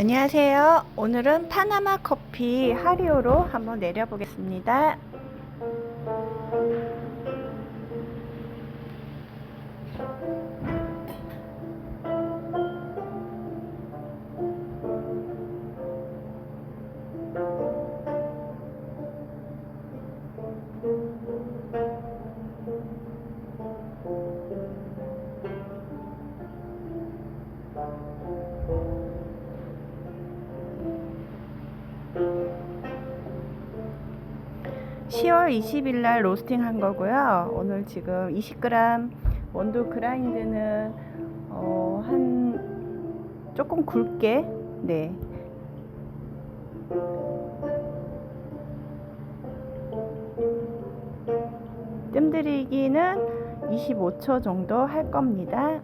안녕하세요. 오늘은 파나마 커피 하리오로 한번 내려보겠습니다. (10월 20일) 날 로스팅 한 거고요 오늘 지금 20g 원두 그라인드는 어, 한 조금 굵게 네 뜸들이기는 25초 정도 할 겁니다.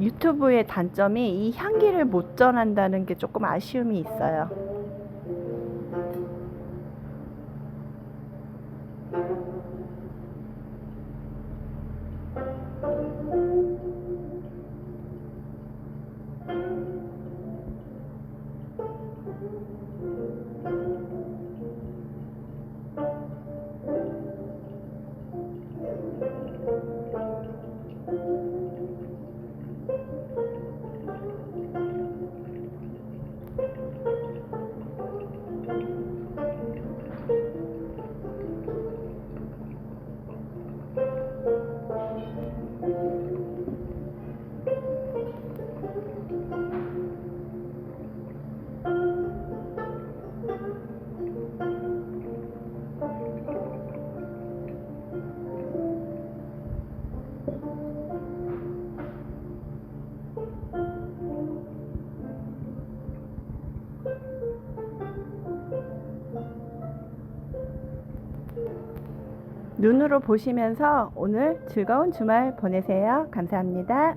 유튜브의 단점이 이 향기를 못 전한다는 게 조금 아쉬움이 있어요. 눈으로 보시면서 오늘 즐거운 주말 보내세요. 감사합니다.